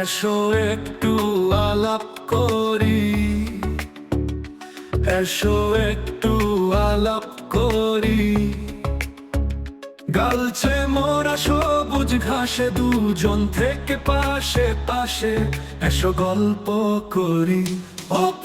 এসো একটু আলাপ করি। এসো একটু আলাপ করি। গালছে মোরা সবুজ ঘাসে, দুজন থেকে পাশে পাশে এসো গল্প করি। ও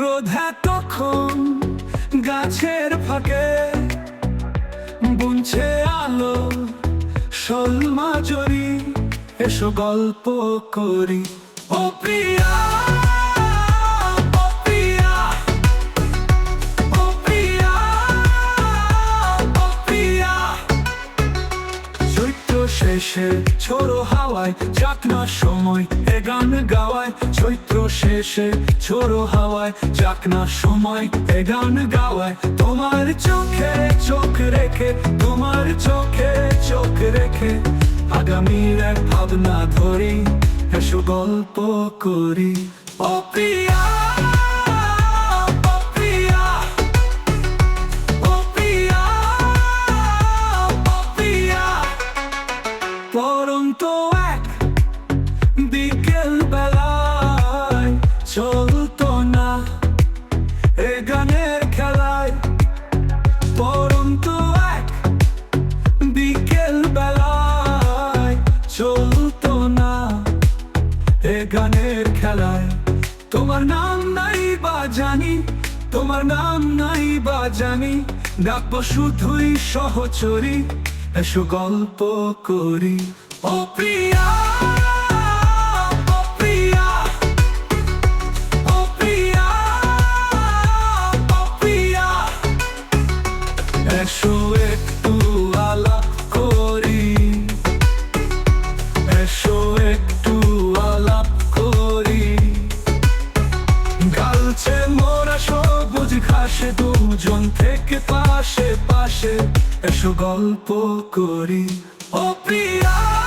রোধা তখন গাছের ফাঁকে বুনছে আলো সলমা জরি এসো গল্প করি। ও প্রিয়া! শেষে ছোড়ো হাওয়ায় চাকনা সময়, এ গান গাওয়ায়, চৈত্র শেষে ছোড়ো হাওয়ায় চাকনা সময়, এ গান গাওয়ায়। তোমার চোখে চোখ রেখে, তোমার চোখে চোখ রেখে, আগামীর এক ভাবনা ধরি, এসো গল্প করি। ও চলতো না। এ গানের খেলায় তোমার নাম নাই বা জানি, তোমার নাম নাই বা জানি। ডাকবো শুধুই সহচরি, এসো গল্প করি। ও প্রিয়া এসো একটু দুজন থেকে পাশে পাশে এসো গল্প করি। ও প্রিয়া!